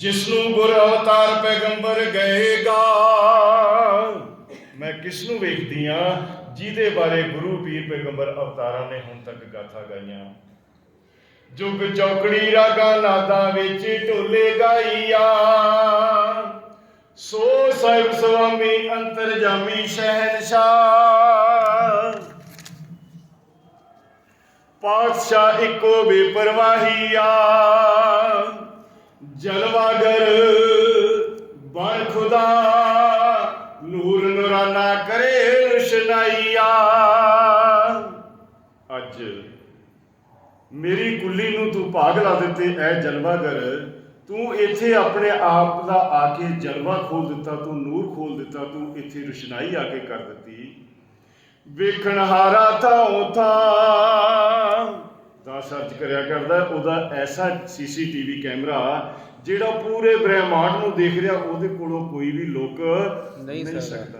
ਜਿਸ ਨੂੰ ਗੁਰ ਅਵਤਾਰ ਪੈਗੰਬਰ ਗਏਗਾ। ਮੈਂ ਕਿਸ ਨੂੰ ਵੇਖਦੀ ਆ ਜਿਹਦੇ ਬਾਰੇ ਗੁਰੂ ਪੀਰ ਪੈਗੰਬਰ ਅਵਤਾਰਾਂ ਨੇ ਹੁਣ ਤੱਕ ਗਾਥਾ ਗਾਈਆਂ। ਜੁਗ ਚੌਕੜੀ ਰਾਗਾ ਨਾਦਾਂ ਵਿੱਚ ਢੋਲੇ ਗਾਈਆ। ਸੋ ਸਾਹਿਬ ਸੁਆਮੀ ਅੰਤਰਜਾਮੀ ਸ਼ਹਿਨਸ਼ਾਹ। ਪਾਤਸ਼ਾਹ ਇੱਕੋ ਬੇਪਰਵਾਹੀਆ ਜਲਵਾਗਰ ਬਣ ਖੁਦਾ ਨੂਰ ਨੂਰਾਨਾ ਕਰੇ ਰੁਸ਼ਨਾਈਆ ਅੱਜ ਮੇਰੀ ਕੁੱਲੀ ਨੂੰ ਤੂੰ ਪਾਗਲਾ ਦਿੱਤੇ, ਐ ਜਲਵਾਗਰ, ਤੂੰ ਇੱਥੇ ਆਪਣੇ ਆਪ ਦਾ ਆ ਕੇ ਜਲਵਾ ਖੋਲ ਦਿੱਤਾ, ਤੂੰ ਨੂਰ ਖੋਲ ਦਿੱਤਾ, ਤੂੰ ਇੱਥੇ ਰੁਸ਼ਨਾਈ ਆ ਕੇ ਕਰ ਦਿੱਤੀ। ਵੇਖਣ ਹਾਰਾ ਥਾਂ ਥਾਂ ਦਾ ਸਰਚ ਕਰਿਆ ਕਰਦਾ, ਉਹਦਾ ਐਸਾ ਸੀਸੀਟੀਵੀ ਕੈਮਰਾ ਜਿਹੜਾ ਪੂਰੇ ਬ੍ਰਹਿਮੰਡ ਨੂੰ ਦੇਖ ਰਿਹਾ ਉਹਦੇ ਕੋਲੋਂ ਕੋਈ ਵੀ ਲੁਕ ਨਹੀਂ ਸਕਦਾ।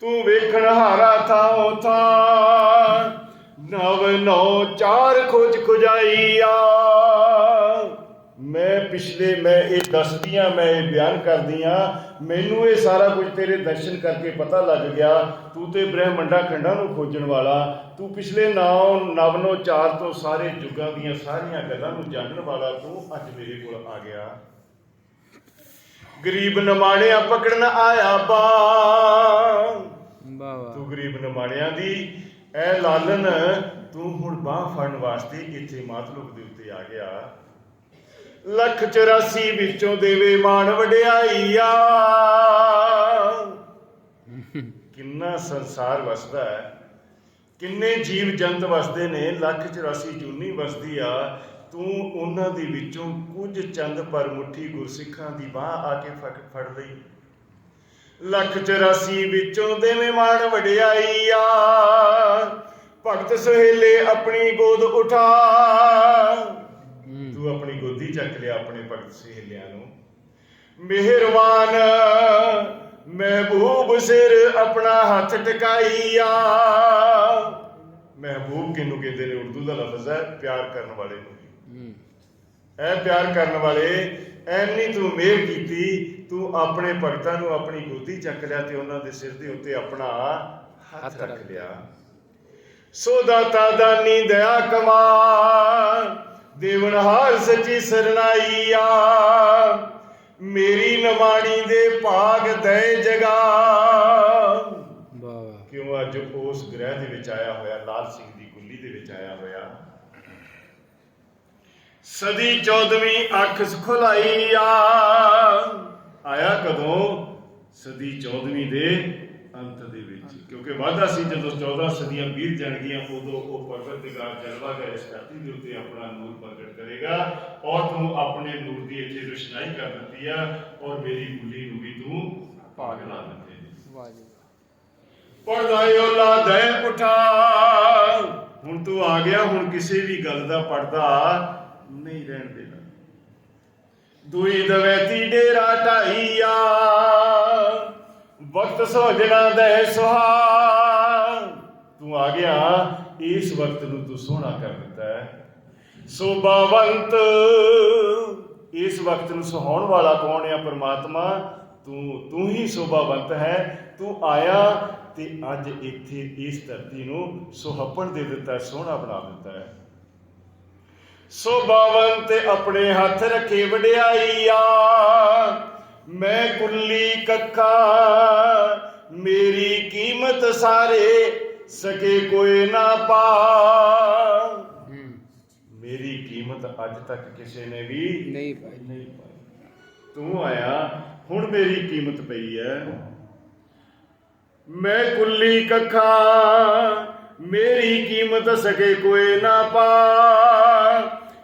ਤੂੰ ਵੇਖਣ ਹਾਰਾ ਥਾਂ ਥਾਂ। ਨਵ ਨੌ ਚਾਰ ਖੋਜ ਖੁਜਾਈਆ ਮੈਂ ਪਿਛਲੇ ਮੈਂ ਇਹ ਦੱਸਦੀਆਂ ਮੈਂ ਇਹ ਬਿਆਨ ਕਰਦੀਆਂ ਮੈਨੂੰ ਇਹ ਸਾਰਾ ਕੁਝ ਤੇਰੇ ਦਰਸ਼ਨ ਕਰਕੇ ਪਤਾ ਲੱਗ ਗਿਆ। ਤੂੰ ਤੇ ਬ੍ਰਹਮੰਡਾ ਖੰਡਾਂ ਨੂੰ ਖੋਜਣ ਵਾਲਾ। ਤੂੰ ਪਿਛਲੇ ਨੌ ਨਵਨੋ ਚਾਰ ਤੋਂ ਸਾਰੇ ਯੁੱਗਾਂ ਦੀਆਂ ਸਾਰੀਆਂ ਗੱਲਾਂ ਨੂੰ ਜਾਣਨ ਵਾਲਾ ਤੂੰ ਅੱਜ ਮੇਰੇ ਕੋਲ ਆ ਗਿਆ। ਗਰੀਬ ਨਮਾਣਿਆ ਪਕੜਨ ਆਇਆ ਬਾ। ਵਾਹ ਤੂੰ ਗਰੀਬ ਨਮਾਣਿਆਂ ਦੀ ਐ ਲਾਲਨ ਤੂੰ ਹੁਣ ਬਾਹ ਫੜਨ ਵਾਸਤੇ ਇੱਥੇ ਮਾਤਲੁਕ ਦੇ ਉੱਤੇ ਆ ਗਿਆ। ਲੱਖ 84 ਵਿੱਚੋਂ ਦੇਵੇ ਮਾਣ ਵਡਿਆਈਆ। ਕਿੰਨਾ ਸੰਸਾਰ ਵਸਦਾ ਹੈ। ਕਿੰਨੇ ਜੀਵ ਜੰਤ ਵਸਦੇ ਨੇ ਲੱਖ 84 ਜੂਨੀ ਵਸਦੀ ਆ। ਤੂੰ ਉਹਨਾਂ ਦੇ ਵਿੱਚੋਂ ਕੁਝ ਚੰਦ ਪਰ ਮੁੱਠੀ ਗੁਰਸਿੱਖਾਂ ਦੀ ਬਾਹ ਆ ਕੇ ਫੜ ਲਈ। ਲੱਖ 84 ਵਿੱਚੋਂ ਦੇਵੇਂ ਮਾਣ ਵਡਿਆਈਆ। ਭਗਤ ਸੁਹੇਲੇ ਆਪਣੀ ਗੋਦ ਉਠਾ। ਤੂੰ ਆਪਣੀ ਗੋਦੀ ਚੱਕ ਲਿਆ ਆਪਣੇ ਭਗਤ ਸਹੇਲਿਆਂ ਨੂੰ। ਮਿਹਰਬਾਨ ਮਹਿਬੂਬ ਸਿਰ ਆਪਣਾ ਹੱਥ ਟਿਕਾਈਆ। ਮਹਿਬੂਬ ਕਿਹਨੂੰ ਕਹਿੰਦੇ ਨੇ? ਉਰਦੂ ਦਾ ਲਫ਼ਜ਼ ਹੈ ਪਿਆਰ ਕਰਨ ਵਾਲੇ ਨੂੰ। ਐ ਪਿਆਰ ਕਰਨ ਵਾਲੇ ਐਨੀ ਤੂੰ ਮਿਹਰ ਕੀਤੀ ਤੂੰ ਆਪਣੇ ਭਗਤਾਂ ਨੂੰ ਆਪਣੀ ਗੋਦੀ ਚੱਕ ਲਿਆ ਤੇ ਉਹਨਾਂ ਦੇ ਸਿਰ ਦੇ ਉੱਤੇ ਆਪਣਾ ਹੱਥ ਰੱਖ ਲਿਆ। ਸੋ ਦਾਤਾ ਦਾਨੀ ਦਇਆ ਕਮਾ ਦੇਵਨਹਾਰ ਸੱਚੀ ਸਰਨਾਈਆ। ਮੇਰੀ ਨਮਾਣੀ ਦੇ ਭਾਗ ਦੇ ਜਗਾ। ਕਿਉਂ ਅੱਜ ਉਸ ਗ੍ਰਹਿ ਦੇ ਵਿੱਚ ਆਇਆ ਹੋਇਆ ਲਾਲ ਸਿੰਘ ਦੀ ਕੁੱਲੀ ਦੇ ਵਿੱਚ ਆਇਆ ਹੋਇਆ? ਸਦੀ 14ਵੀਂ ਅੱਖ ਖੁਲਾਈ ਆ। ਆਇਆ ਕਦੋਂ? ਸਦੀ 14ਵੀਂ ਦੇ ਕਿਉਂਕਿ ਵਾਅਦਾ ਸੀ ਜਦੋਂ 14 ਸਦੀਆਂ ਬੀਤ ਜਾਣਗੀਆਂ ਉਦੋਂ ਉਹ ਪਰਵਤਗਾਰ ਜਲਵਾ ਕਰ ਇਸ ਧਰਤੀ ਦੇ ਉੱਤੇ ਆਪਣਾ ਨੂਰ ਪ੍ਰਗਟ ਕਰੇਗਾ। ਔਰ ਤੂੰ ਆਪਣੇ ਨੂਰ ਦੀ ਇੱਥੇ ਰੋਸ਼ਨਾਈ ਕਰ ਦਿੱਤੀ ਆ ਔਰ ਮੇਰੀ ਕੁੱਲੀ ਨੂੰ ਵੀ ਤੂੰ ਭਾਗ ਲਾ ਦਿੱਤੇ। ਵਾਹ ਜੀ ਪੜਦਾ ਓਲਾ ਦੇ ਉਠਾ ਹੁਣ ਤੂੰ ਆ ਗਿਆ ਹੁਣ ਕਿਸੇ ਵੀ ਗੱਲ ਦਾ ਪੜਦਾ ਨਹੀਂ ਰਹਿਣ ਦੇਣਾ। ਦੁਈ ਦਵੈਤੀ ਡੇਰਾ ਢਾਈਆ ਵਕਤ ਸੋਜਣਾ ਦੇ ਸੁਹਾ ਤੂੰ ਆ ਗਿਆ, ਇਸ ਵਕਤ ਨੂੰ ਤੂੰ ਸੋਹਣਾ ਕਰ ਦਿੱਤਾ ਹੈ। ਸੋਭਾਵੰਤ, ਇਸ ਵਕਤ ਨੂੰ ਸੁਹਾਉਣ ਵਾਲਾ ਕੌਣ ਹੈ ਪਰਮਾਤਮਾ? ਤੂੰ ਤੂੰ ਹੀ ਸੋਭਾਵੰਤ ਹੈ। ਤੂੰ ਆਇਆ ਤੇ ਅੱਜ ਇੱਥੇ ਇਸ ਧਰਤੀ ਨੂੰ ਸੁਹੱਪਣ ਦੇ ਦਿੱਤਾ, ਸੋਹਣਾ ਬਣਾ ਦਿੱਤਾ ਹੈ। ਸੋਭਾਵੰਤ, ਆਪਣੇ ਹੱਥ ਰੱਖੇ ਵਡਿਆਈਆ। ਮੈਂ ਕੁੱਲੀ ਕੱਖਾ ਮੇਰੀ ਕੀਮਤ ਸਾਰੇ ਸਕੇ ਕੋਈ ਨਾ ਪਾ। ਮੇਰੀ ਕੀਮਤ ਅੱਜ ਤੱਕ ਕਿਸੇ ਨੇ ਵੀ ਨਹੀਂ ਭਾਈ ਨਹੀਂ ਪਾਈ। ਤੂੰ ਆਇਆ ਹੁਣ ਮੇਰੀ ਕੀਮਤ ਪਈ ਹੈ ਮੈਂ ਕੁੱਲੀ ਕੱਖਾ ਮੇਰੀ ਕੀਮਤ ਸਕੇ ਕੋਈ ਨਾ ਪਾ।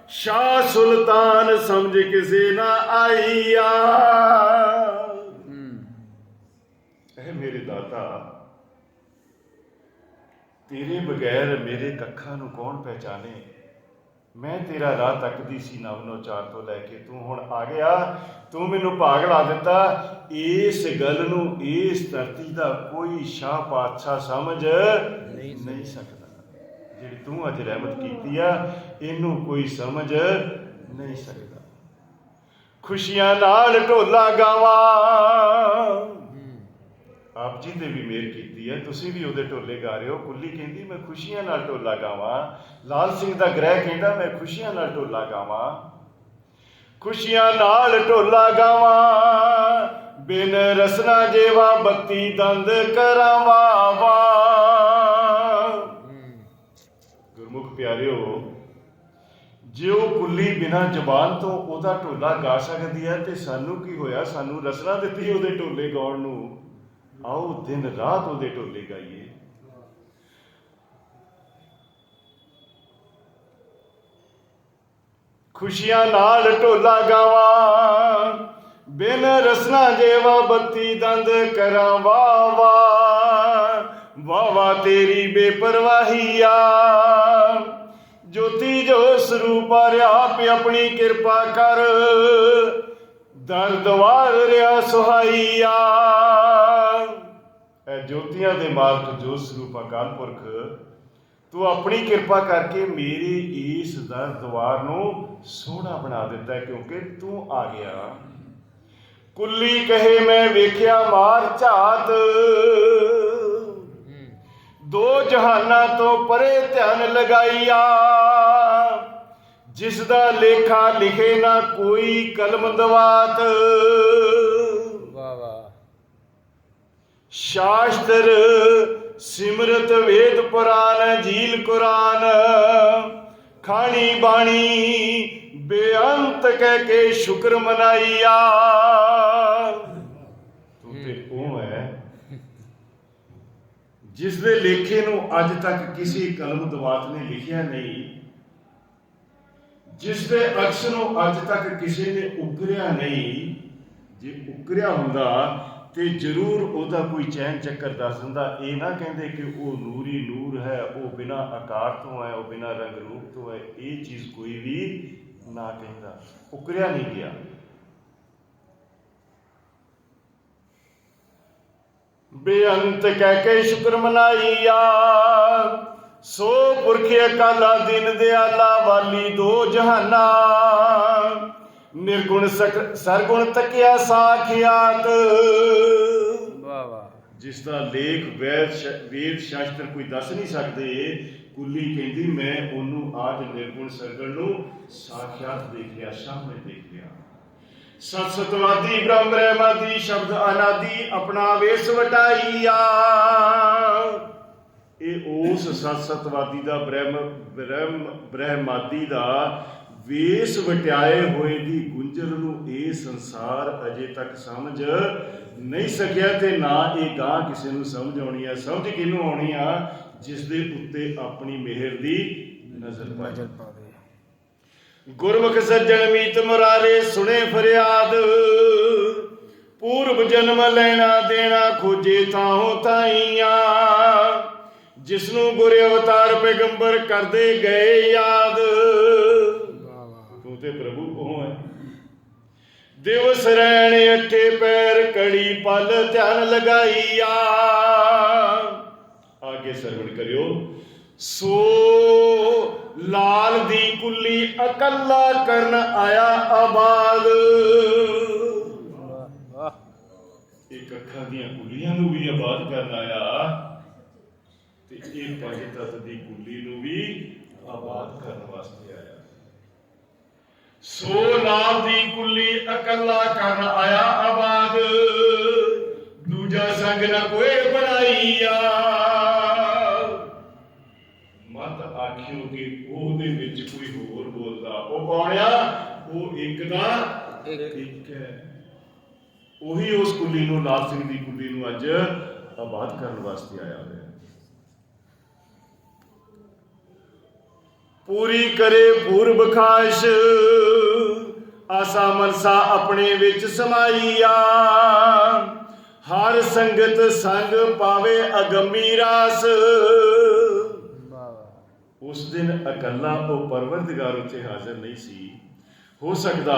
ਸ਼ਾਹ ਸੁਲਤਾਨ ਸਮਝ ਕਿਸੇ ਨਾ ਆਈਆ। ਹੂੰ ਇਹ ਮੇਰੇ ਦਾਤਾ ਤੇਰੇ ਬਗੈਰ ਮੇਰੇ ਕੱਖਾਂ ਨੂੰ ਕੌਣ ਪਹਿਚਾਨੇ? ਮੈਂ ਤੇਰਾ ਰਾਹ ਤੱਕਦੀ ਸੀ ਨਵਨੋ ਚਾਰ ਤੋਂ ਲੈ ਕੇ। ਤੂੰ ਹੁਣ ਆ ਗਿਆ ਤੂੰ ਮੈਨੂੰ ਭਾਗ ਲਾ ਦਿੱਤਾ। ਇਸ ਗੱਲ ਨੂੰ ਇਸ ਧਰਤੀ ਦਾ ਕੋਈ ਸ਼ਾਹ ਪਾਤਸ਼ਾਹ ਸਮਝ ਨਹੀਂ ਸਕਦਾ। ਜਿਹੜੀ ਤੂੰ ਅੱਜ ਰਹਿਮਤ ਕੀਤੀ ਆ, ਇਹਨੂੰ ਕੋਈ ਸਮਝ ਨਹੀਂ ਸਕਦਾ। ਖੁਸ਼ੀਆਂ ਨਾਲ ਢੋਲਾ ਗਾਵਾਂ। ਆਪ ਜੀ ਤੇ ਵੀ ਮੇਰ ਕੀਤੀ ਹੈ ਤੁਸੀਂ ਵੀ ਉਹਦੇ ਢੋਲੇ ਗਾ ਰਹੇ ਹੋ। ਕੁੱਲੀ ਕਹਿੰਦੀ, ਮੈਂ ਖੁਸ਼ੀਆਂ ਨਾਲ ਢੋਲਾ ਗਾਵਾਂ। ਲਾਲ ਸਿੰਘ ਦਾ ਗ੍ਰਹਿ ਕਹਿੰਦਾ, ਮੈਂ ਖੁਸ਼ੀਆਂ ਨਾਲ ਢੋਲਾ ਗਾਵਾਂ। ਖੁਸ਼ੀਆਂ ਨਾਲ ਢੋਲਾ ਗਾਵਾਂ, ਬਿਨ ਰਸਨਾ ਜੇਵਾ ਬੱਤੀ ਦੰਦ ਕਰਾਂ ਵਾ ਪਿਆਰਿਓ, ਜੇ ਕੁੱਲੀ ਬਿਨਾ ਜ਼ਬਾਨ ਤੋਂ ਉਹਦਾ ਢੋਲਾ ਗਾ ਸਕਦੀ ਹੈ, ਤੇ ਸਾਨੂੰ ਕੀ ਹੋਇਆ? ਸਾਨੂੰ ਰਸਨਾ ਦਿੱਤੀ ਉਹਦੇ ਢੋਲੇ ਗਾਉਣ ਨੂੰ। ਆਓ ਦਿਨ ਰਾਤ ਉਹਦੇ ਢੋਲੇ ਗਾਈਏ। ਖੁਸ਼ੀਆਂ ਨਾਲ ਢੋਲਾ ਗਾਵਾਂ, ਬਿਨ ਰਸਨਾ ਜੇਵਾ ਬੱਤੀ ਦੰਦ ਕਰਾਂ ਵਾ ਵਾ ਵਾ ਤੇਰੀ ਬੇਪਰਵਾਹੀਆ ਜੋਤੀ ਜੋ ਸਰੂਪ ਆਪ ਆਪਣੀ ਕਿਰਪਾ ਕਰ। ਦਰਦ ਵਾਰ ਰਿਆ ਸੁਹਾਈਆ ਐ ਜੋਤੀਆਂ ਦੇ ਮਾਲਕ ਜੋ ਸਰੂਪ ਅਕਾਲ ਪੁਰਖ ਤੂੰ ਆਪਣੀ ਕਿਰਪਾ ਕਰਕੇ ਮੇਰੀ ਇਸ ਦਰ ਦਵਾਰ ਨੂੰ ਸੋਹਣਾ ਬਣਾ ਦਿੱਤਾ, ਕਿਉਂਕਿ ਤੂੰ ਆ ਗਿਆ। ਕੁੱਲੀ ਕਹੇ ਮੈਂ ਵੇਖਿਆ ਮਾਰ ਝਾਤ। ਜਹਾਨਾਂ ਤੋਂ ਪਰੇ ਧਿਆਨ ਲਗਾਈਆ। ਜਿਸ ਦਾ ਲੇਖਾ ਲਿਖੇ ਨਾ ਕੋਈ ਕਲਮ ਦਵਾਤ। ਸ਼ਾਸਤਰ ਸਿਮਰਤ ਵੇਦ ਪੁਰਾਨ ਜੀਲ ਕੁਰਾਨ। ਖਾਣੀ ਬਾਣੀ ਬੇਅੰਤ ਕਹਿ ਕੇ ਸ਼ੁਕਰ ਮਨਾਈਆ ਤੂੰ ਤੇ ਉਹ ਹੈ ਜਿਸ ਦੇ ਲੇਖੇ ਨੂੰ ਅੱਜ ਤੱਕ ਕਿਸੇ ਕਲਮ ਦਵਾਤ ਨੇ ਲਿਖਿਆ ਨਹੀਂ, ਜਿਸ ਦੇ ਅਕਸ਼ ਨੂੰ ਅੱਜ ਤੱਕ ਕਿਸੇ ਨੇ ਉਕਰਿਆ ਨਹੀਂ, ਜੇ ਉਕਰਿਆ ਹੁੰਦਾ ਤੇ ਜ਼ਰੂਰ ਉਹਦਾ ਕੋਈ ਚੈਨ ਚੱਕਰ ਦੱਸ ਦਿੰਦਾ। ਇਹ ਨਾ ਕਹਿੰਦੇ ਕਿ ਉਹ ਨੂਰੀ ਨੂਰ ਹੈ, ਉਹ ਬਿਨਾ ਆਕਾਰ ਤੋਂ ਹੈ, ਉਹ ਬਿਨਾ ਰੰਗ ਰੂਪ ਤੋਂ ਹੈ, ਇਹ ਚੀਜ਼ ਕੋਈ ਵੀ ਨਾ ਕਹਿੰਦਾ। ਉਕਰਿਆ ਨਹੀਂ ਗਿਆ। ਬੇਅੰਤ ਕਹਿ ਕੇ ਸ਼ੁਕਰ ਮਨਾਈਆ ਸੋ ਪੁਰਖ ਅਕਾਲਾ ਦਿਨ ਦਿਆਲਾ ਵਾਲੀ ਦੋ ਜਹਾਨਾ। ਨਿਰਗੁਣ ਸਰਗੁਣ ਤਕਿਆ ਸਾਖਿਆਤ। ਵਾਹ ਵਾਹ। ਜਿਸ ਦਾ ਲੇਖ ਵੈਦ ਸ਼ਾਸਤਰ ਕੋਈ ਦੱਸ ਨਹੀਂ ਸਕਦੇ ਕੁੱਲੀ ਕਹਿੰਦੀ ਮੈਂ ਉਹਨੂੰ ਆਜ ਨਿਰਗੁਣ ਸਰਗੁਣ ਨੂੰ ਸਾਖਿਆਤ ਦੇਖ ਲਿਆ ਸਾਹਮਣੇ ਦੇਖ ਲਿਆ ਸਤ ਸਤਵਾਦੀ ਬ੍ਰਹਮ ਬ੍ਰਹਮਾਦੀ ਸ਼ਬਦ ਅਨਾਦੀ ਆਪਣਾ ਵੇਸ ਵਟਾਈਆ ਇਹ ਉਸ ਸਤ ਸਤਵਾਦੀ ਦਾ ਬ੍ਰਹਮ ਬ੍ਰਹਮ, ਬ੍ਰਹਮਾਦੀ ਦਾ ਵੇਸ ਵਟਿਆਏ ਹੋਏ ਦੀ ਗੁੰਝਲ ਨੂੰ ਇਹ ਸੰਸਾਰ ਅਜੇ ਤੱਕ ਸਮਝ ਨਹੀਂ ਸਕਿਆ ਤੇ ਨਾ ਇਹ ਗਾਂ ਕਿਸੇ ਨੂੰ ਸਮਝ ਆਉਣੀ ਆ। ਸਮਝ ਕਿਹਨੂੰ ਆਉਣੀ ਆ? ਜਿਸ ਦੇ ਉੱਤੇ ਆਪਣੀ ਮਿਹਰ ਦੀ ਨਜ਼ਰ ਨਜ਼ਰ ਪਾਵੇ ਗੁਰਮੁਖ ਸੱਜਣ ਮੀਤ ਮੁਰਾਰੇ ਸੁਣੇ ਫਰਿਆਦ। ਪੂਰਬ ਜਨਮ ਲੈਣਾ ਦੇਣਾ ਖੋਜੇ ਤਾਹੋਂ ਤਾਈਆਂ। ਜਿਸ ਨੂੰ ਗੁਰ ਅਵਤਾਰ ਪੈਗੰਬਰ ਕਰਦੇ ਗਏ ਯਾਦ। ਤੂੰ ਤੇ ਪ੍ਰਭੂ ਉਹ ਹੈ। ਦਿਵਸ ਰਹਿਣ ਅੱਠੇ ਪੈਰ ਕੜੀ ਪਲ ਧਿਆਨ ਲਗਾਈਆ। ਆਗੇ ਸਰਵਣ ਕਰਿਓ। ਸੋ ਲਾਲ ਦੀ ਕੁੱਲੀ ਅਕੱਲਾ ਕਰਨ ਆਇਆ ਆਬਾਦ। ਇੱਕ ਅੱਖਾਂ ਦੀਆਂ ਕੁੱਲੀਆਂ ਨੂੰ ਵੀ ਆਬਾਦ ਕਰਨ ਆਇਆ। ਤੇ ਇਹ ਪੰਜ ਤਤ ਦੀ ਕੁੱਲੀ ਨੂੰ ਵੀ ਆਬਾਦ ਕਰਨ ਵਾਸਤੇ ਆਇਆ। ਸੋ ਲਾਲ ਦੀ ਕੁੱਲੀ ਇਕੱਲਾ ਕਰਨ ਆਇਆ ਆਬਾਦ। ਦੂਜਾ ਸੰਗ ਨਾ ਕੋਈ ਬਣਾਈਆ ਆਖਿਓ ਕਿ ਉਹਦੇ ਵਿੱਚ ਕੋਈ ਹੋਰ ਬੋਲਦਾ। ਉਹ ਕੌਣ ਆ? ਉਹ ਇੱਕ ਦਾ ਇੱਕ। ਹੈ। ਉਹੀ ਉਸ ਕੁੱਲੀ ਨੂੰ ਲਾਲ ਸਿੰਘ ਦੀ ਕੁੱਲੀ ਨੂੰ ਅੱਜ ਆਬਾਦ ਕਰਨ ਵਾਸਤੇ ਆਇਆ ਹੋਇਆ ਹੈ। ਪੂਰੀ ਕਰੇ ਪੂਰਬ ਖਾਸ਼ ਆਸਾ ਮਨਸਾ ਆਪਣੇ ਵਿੱਚ ਸਮਾਈਆ। ਹਰ ਸੰਗਤ ਸੰਗ ਪਾਵੇ ਅਗੰਮੀ ਰਾਸ। ਉਸ ਦਿਨ ਇਕੱਲਾ ਉਹ ਪਰਵਰਦਗਾਰ ਉੱਥੇ ਹਾਜ਼ਰ ਨਹੀਂ ਸੀ। ਹੋ ਸਕਦਾ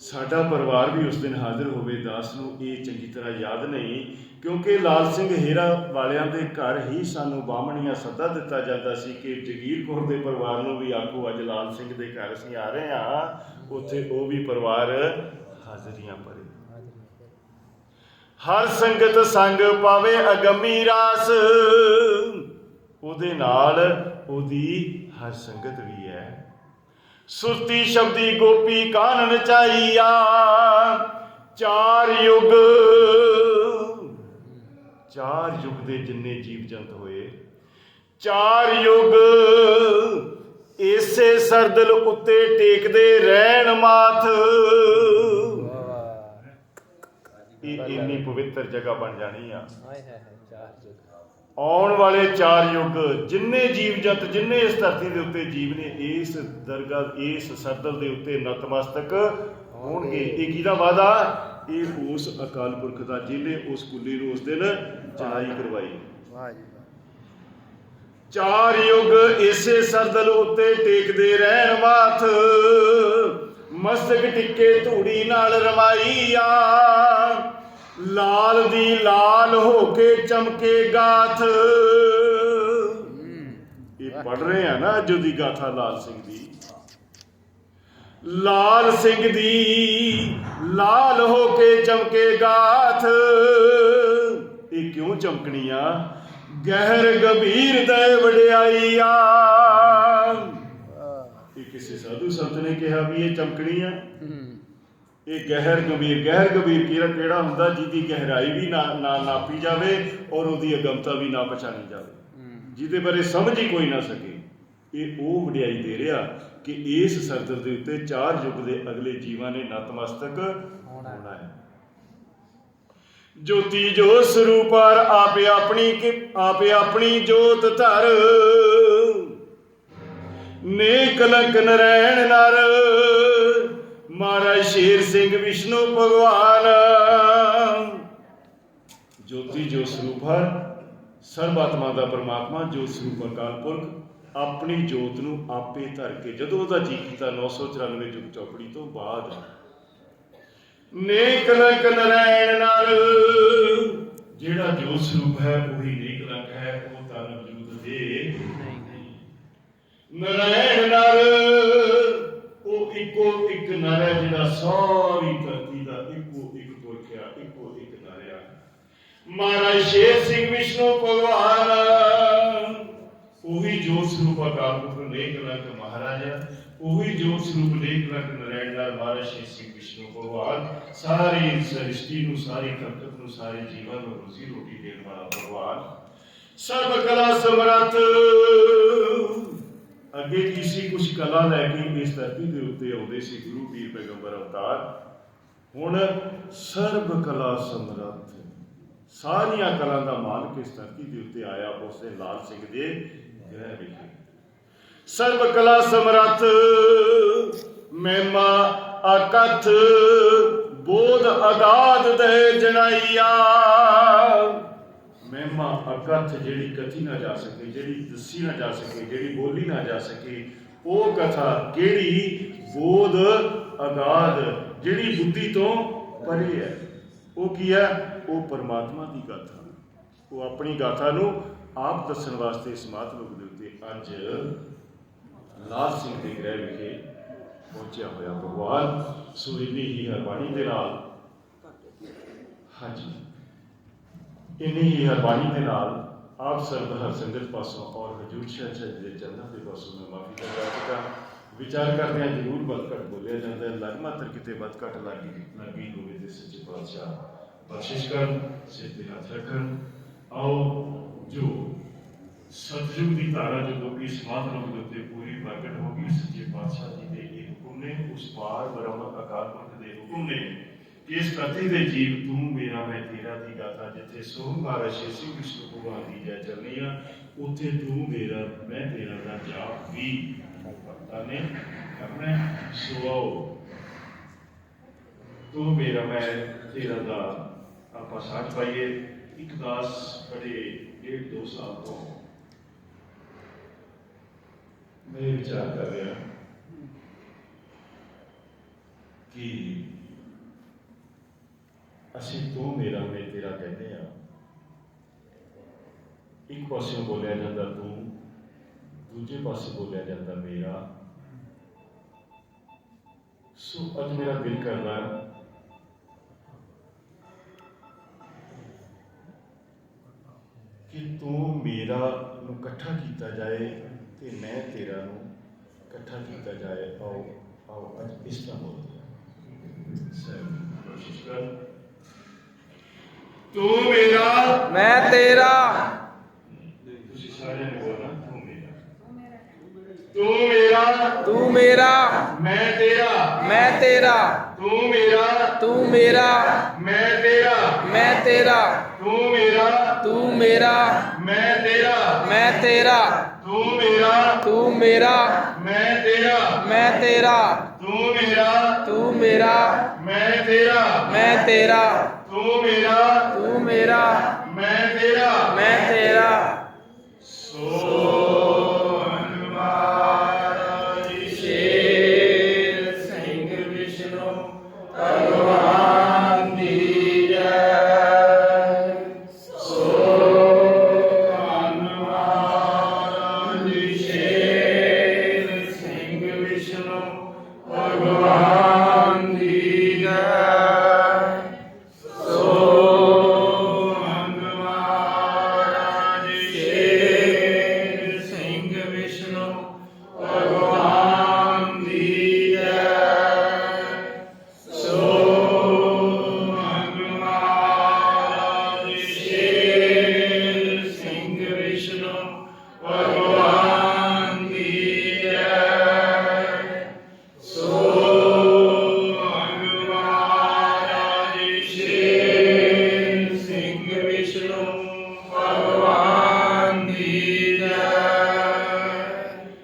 ਸਾਡਾ ਪਰਿਵਾਰ ਵੀ ਉਸ ਦਿਨ ਹਾਜ਼ਰ ਹੋਵੇ, ਦਾਸ ਨੂੰ ਇਹ ਚੰਗੀ ਤਰ੍ਹਾਂ ਯਾਦ ਨਹੀਂ, ਕਿਉਂਕਿ ਲਾਲ ਸਿੰਘ ਹੀਰਾ ਵਾਲਿਆਂ ਦੇ ਘਰ ਹੀ ਸਾਨੂੰ ਬਾਹਮਣੀਆਂ ਸੱਦਾ ਦਿੱਤਾ ਜਾਂਦਾ ਸੀ ਕਿ ਜਗੀਰ ਕੌਰ ਦੇ ਪਰਿਵਾਰ ਨੂੰ ਵੀ ਆਖੋ, ਅੱਜ ਲਾਲ ਸਿੰਘ ਦੇ ਘਰ ਅਸੀਂ ਆ ਰਹੇ ਹਾਂ, ਉੱਥੇ ਉਹ ਵੀ ਪਰਿਵਾਰ ਹਾਜ਼ਰੀਆਂ ਭਰੇ। ਹਰ ਸੰਗਤ ਸੰਗ ਪਾਵੇ ਅਗੰਮੀ ਰਾਸ। ਉਹਦੇ ਨਾਲ ਉਹਦੀ ਹਰ ਸੰਗਤ ਵੀ ਹੈ। ਸੁਰਤੀ ਸ਼ਬਦੀ ਗੋਪੀ ਕਾਨਨ ਚਾਈਆ ਚਾਰ ਯੁਗ। ਚਾਰ ਯੁਗ ਦੇ ਜਿੰਨੇ ਜੀਵ ਜੰਤ ਹੋਏ ਚਾਰ ਯੁਗ ਇਸੇ ਸਰਦਲ ਉੱਤੇ ਟੇਕਦੇ ਰਹਿਣ ਮਾਥ। ਇਹ ਇੰਨੀ ਪਵਿੱਤਰ ਜਗ੍ਹਾ ਬਣ ਜਾਣੀ ਆ। ਹਾਏ ਹਾਏ ਚਾਰ ਜੁਗ ਆਉਣ ਵਾਲੇ ਚਾਰ ਯੁੱਗ ਜਿੰਨੇ ਜੀਵ ਜੰਤ ਜਿੰਨੇ ਇਸ ਧਰਤੀ ਦੇ ਉੱਤੇ ਜੀਵ ਨੇ ਇਸ ਦਰਗਾਹ ਇਸ ਸਰਦਲ ਦੇ ਉੱਤੇ ਨਤਮਸਤਕ ਹੋਣਗੇ। ਇਹ ਕਿਹਦਾ ਵਾਦਾ ਇਹ ਉਸ ਅਕਾਲ ਪੁਰਖ ਦਾ ਜਿਹਨੇ ਉਸ ਕੁੱਲੀ ਨੂੰ ਉਸ ਦਿਨ ਚੜਾਈ ਕਰਵਾਈ। ਵਾਹ ਜੀ ਚਾਰ ਯੁੱਗ ਇਸੇ ਸਰਦਲ ਉੱਤੇ ਟੇਕਦੇ ਰਹਿਣ ਮਾਥ ਮਸਤਕ ਟਿੱਕੇ ਧੂੜੀ ਨਾਲ ਰਮਾਈਆ ਲਾਲ ਦੀ ਲਾਲ ਹੋ ਕੇ ਚਮਕੇ ਗਾਥ। ਇਹ ਪੜ ਰਹੇ ਆ ਨਾ ਅੱਜ ਦੀ ਗਾਥਾ ਲਾਲ ਸਿੰਘ ਦੀ। ਲਾਲ ਸਿੰਘ ਦੀ ਲਾਲ ਹੋ ਕੇ ਚਮਕੇ ਗਾਥ। ਇਹ ਕਿਉਂ ਚਮਕਣੀ ਆ? ਗਹਿਰ ਗੰਭੀਰ ਦੇ ਵਡਿਆਈਆ। ਆ ਇਹ ਕਿਸੇ ਸਾਧੂ ਸੰਤ ਨੇ ਕਿਹਾ ਵੀ ਇਹ ਚਮਕਣੀ ਆ। ਇਹ ਗਹਿਰ ਗੰਭੀਰ ਗਹਿਰ ਗੰਭੀਰ ਕਿਹੜਾ ਕਿਹੜਾ ਹੁੰਦਾ ਜਿਹਦੀ ਗਹਿਰਾਈ ਵੀ ਨਾ ਨਾ ਨਾਪੀ ਜਾਵੇ ਔਰ ਉਹਦੀ ਅਗਮਤਾ ਵੀ ਨਾ ਪਛਾਣੀ ਜਾਵੇ। ਜਿਹਦੇ ਬਾਰੇ ਸਮਝ ਹੀ ਕੋਈ ਨਾ ਸਕੇ। ਇਹ ਉਹ ਵਡਿਆਈ ਦੇ ਰਿਹਾ ਕਿ ਇਸ ਸਰਦਰ ਦੇ ਉੱਤੇ ਚਾਰ ਯੁੱਗ ਦੇ ਅਗਲੇ ਜੀਵਾਂ ਨੇ ਨਤਮਸਤਕ ਹੋਣਾ। ਹੋਣਾ ਹੈ। ਜੋਤੀ ਜੋ ਸਰੂਪਰ ਆਪੇ ਆਪਣੀ ਕਿ ਆਪੇ ਆਪਣੀ ਜੋਤ ਧਰ। ਨੇ ਕਲੰਕ ਨਰੈਣ ਨਰ। ਮਹਾਰਾਜ ਸ਼ੇਰ ਸਿੰਘ ਵਿਸ਼ਨੂੰ ਭਗਵਾਨ। ਜੋਤੀ ਜੋ ਸਰੂਪ ਹੈ ਸਰਬ ਆਤਮਾ ਦਾ ਪਰਮਾਤਮਾ ਜੋ ਸਰੂਪ ਅਕਾਲ ਪੁਰਖ ਆਪਣੀ ਜੋਤ ਨੂੰ ਆਪੇ ਧਰ ਕੇ ਜਦੋਂ ਉਹਦਾ ਜੀ ਕੀਤਾ 994 ਯੁਗ ਚੌਪੜੀ ਤੋਂ ਬਾਅਦ। ਨੇਕ ਲੰਕ ਨਰੈਣ ਨਰ ਜਿਹੜਾ ਜੋ ਸਰੂਪ ਹੈ ਉਹੀ ਨੇਕ ਲੰਕ ਹੈ ਉਹ ਤਨ ਵਜੂਦ ਦੇ। ਨਰੈਣ ਨਰ ਜਿਹੜਾ ਸਾਰੀ ਧਰਤੀ ਦਾ ਇੱਕੋ ਇੱਕ ਪੁਰਖਿਆ ਇੱਕੋ ਇੱਕ ਨਰ ਮਹਾਰਾਜ ਸ਼ੇਰ ਸਿੰਘ ਵਿਸ਼ਨੂੰ ਭਗਵਾਨ ਉਹੀ ਜੋ ਸਰੂਪ ਅਕਾਲ ਪੁਰਖ ਨੇਕ ਲੰਕ ਮਹਾਰਾਜਾ ਉਹੀ ਜੋ ਸਰੂਪ ਨੇਕ ਲੰਕ ਨਰੈਣ ਨਰ ਮਹਾਰਾਜ ਸ਼ੇਰ ਸਿੰਘ ਵਿਸ਼ਨੂੰ ਭਗਵਾਨ ਸਾਰੀ ਸ੍ਰਿਸ਼ਟੀ ਨੂੰ ਸਾਰੀ ਖਲਕਤ ਨੂੰ ਸਾਰੇ ਜੀਵਨ ਨੂੰ ਰੋਜ਼ੀ ਰੋਟੀ ਦੇਣ ਵਾਲਾ ਭਗਵਾਨ ਸਰਬ ਕਲਾ ਸਮਰੱਥ ਅੱਗੇ ਕਿਸੇ ਕੁਛ ਕਲਾ ਲੈ ਕੇ ਇਸ ਧਰਤੀ ਦੇ ਉੱਤੇ ਆਉਂਦੇ ਸੀ ਗੁਰੂ ਪੀਰ ਪੈਗੰਬਰ ਅਵਤਾਰ। ਹੁਣ ਸਰਬ ਕਲਾ ਸਮਰੱਥ। ਸਾਰੀਆਂ ਕਲਾ ਦਾ ਮਾਲਕ ਇਸ ਧਰਤੀ ਦੇ ਉੱਤੇ ਆਇਆ ਉਸਨੇ ਲਾਲ ਸਿੰਘ ਦੇ ਗ੍ਰਹਿ ਵਿਖੇ। ਸਰਬ ਕਲਾ ਸਮਰੱਥ, ਮਹਿਮਾ ਅਕਥ ਬੋਧ ਅਗਾਧ ਦੇ ਜਨਾਈਆ। ਮਹਿਮਾ ਅਕਥ ਜਿਹੜੀ ਕਥੀ ਨਾ ਜਾ ਸਕੇ, ਜਿਹੜੀ ਦੱਸੀ ਨਾ ਜਾ ਸਕੇ, ਜਿਹੜੀ ਬੋਲੀ ਨਾ ਜਾ ਸਕੇ, ਉਹ ਕਥਾ ਕਿਹੜੀ? ਬੋਧ ਅਗਾਧ, ਜਿਹੜੀ ਬੁੱਧੀ ਤੋਂ ਪਰੇ ਹੈ। ਉਹ ਕੀ ਹੈ? ਉਹ ਪਰਮਾਤਮਾ ਦੀ ਗਾਥਾ। ਉਹ ਆਪਣੀ ਗਾਥਾ ਨੂੰ ਆਪ ਦੱਸਣ ਵਾਸਤੇ ਇਸ ਮਾਤਮਕ ਦੇ ਉੱਤੇ ਅੱਜ ਲਾਲ ਸਿੰਘ ਦੇ ਗ੍ਰਹਿ ਵਿਖੇ ਪਹੁੰਚਿਆ ਹੋਇਆ ਭਗਵਾਨ। ਸੋ ਇੰਨੀ ਹੀ ਹਰਬਾਣੀ ਦੇ ਨਾਲ। ਹਾਂਜੀ। ਇੰਨੀ ਹੀ ਹਰਬਾਣੀ ਦੇ ਨਾਲ ਆਪ ਸਰਬ ਹਰ ਸੰਗਤ ਪਾਸੋਂ ਔਰ ਹਜੂਰ ਸ਼ਾਹ ਜੀ ਦੇ ਚਰਨਾਂ ਦੇ ਪਾਸੋਂ ਮੈਂ ਮਾਫੀ ਮੰਗਾ ਚੁੱਕਾ ਵਿਚਾਰ ਕਰਦੇ ਹਾਂ ਜ਼ਰੂਰ ਵੱਧ ਘੱਟ ਬੋਲਿਆ ਜਾਂਦਾ ਹੈ ਲਗ ਮਾਤਰ ਕਿਤੇ ਵੱਧ ਘੱਟ ਲੱਗੀ ਲੱਗੀ ਹੋਵੇ ਤੇ ਸੱਚੇ ਪਾਤਸ਼ਾਹ ਬਖਸ਼ਿਸ਼ ਕਰਨ ਸਿਰ ਤੇ ਹੱਥ ਰੱਖਣ ਆਓ ਜੋ ਸਤਜੁਗ ਦੀ ਧਾਰਾ ਜਦੋਂ ਇਸ ਮਾਤਰਮ ਦੇ ਉੱਤੇ ਪੂਰੀ ਪ੍ਰਗਟ ਹੋ ਗਈ ਸੱਚੇ ਪਾਤਸ਼ਾਹ ਜੀ ਦੇ ਇਹ ਹੁਕਮ ਨੇ ਉਸ ਪਾਰ ਬ੍ਰਹਮ ਅਕਾਲ ਪੁਰਖ ਦੇ ਹੁਕਮ ਨੇ ਕਿ ਇਸ ਧਰਤੀ ਦੇ ਜੀਵ ਤੂੰ ਮੇਰਾ ਮੈਂ ਤੇਰਾ ਦੀ ਗਾਥਾ ਜਿੱਥੇ ਸੋਮ ਮਹਾਰਾਜ ਸ਼੍ਰੀ ਸਿੰਘ ਵਿਸ਼ਨੂੰ ਭਗਵਾਨ ਦੀ ਜੈ ਚੱਲਣੀ ਆ ਉੱਥੇ ਤੂੰ ਮੇਰਾ ਮੈਂ ਤੇਰਾ ਦਾ ਜਾਪ ਵੀ ਭਗਤਾਂ ਨੇ ਕਰਨਾ ਹੈ। ਸੋ ਆਓ ਤੂੰ ਮੇਰਾ ਮੈਂ ਤੇਰਾ ਦਾ ਆਪਾਂ ਸਾਥ ਪਾਈਏ ਇੱਕ ਦਾਸ ਬੜੇ ਡੇਢ ਦੋ ਸਾਲ ਤੋਂ ਮੈਂ ਇਹ ਵਿਚਾਰ ਕਰ ਰਿਹਾ ਕਿ ਅਸੀਂ ਤੂੰ ਮੇਰਾ ਮੈਂ ਤੇਰਾ ਕਹਿੰਦੇ ਆ। ਇੱਕ ਪਾਸੇ ਬੋਲਿਆ ਜਾਂਦਾ ਤੂੰ, ਦੂਜੇ ਪਾਸੇ ਬੋਲਿਆ ਜਾਂਦਾ ਮੇਰਾ। ਸੋ ਅੱਜ ਮੇਰਾ ਦਿਲ ਕਰਦਾ ਕਿ ਤੂੰ ਮੇਰਾ ਨੂੰ ਇਕੱਠਾ ਕੀਤਾ ਜਾਏ ਤੇ ਮੈਂ ਤੇਰਾ ਨੂੰ ਇਕੱਠਾ ਕੀਤਾ ਜਾਏ। ਆਓ ਆਓ, ਅੱਜ ਇਸ ਤਰ੍ਹਾਂ ਬੋਲਦੇ ਹਾਂ। ਸਰ ਕੋਸ਼ਿਸ਼ ਕਰ। ਤੂੰ ਮੇਰਾ ਮੈਂ ਤੇਰਾ ਤੁਸੀਂ ਸਾਰਿਆਂ ਨੇ ਬੋਲਣਾ ਤੂੰ ਮੇਰਾ ਤੂੰ ਮੇਰਾ ਤੂੰ ਮੇਰਾ ਮੈਂ ਤੇਰਾ ਮੈਂ ਤੇਰਾ ਤੂੰ ਮੇਰਾ ਤੂੰ ਮੇਰਾ ਮੈਂ ਤੇਰਾ ਮੈਂ ਤੇਰਾ ਤੂੰ ਮੇਰਾ ਤੂੰ ਮੇਰਾ ਮੈਂ ਤੇਰਾ ਮੈਂ ਤੇਰਾ ਤੂੰ ਮੇਰਾ ਤੂੰ ਮੇਰਾ ਮੈਂ ਤੇਰਾ ਮੈਂ ਤੇਰਾ ਤੂੰ ਮੇਰਾ ਤੂੰ ਮੇਰਾ ਮੈਂ ਤੇਰਾ ਮੈਂ ਤੇਰਾ ਤੂੰ ਮੇਰਾ ਮੇਰਾ। ਮੈਂ ਤੇਰਾ। ਮੈਂ ਤੇਰਾ। ਸੋ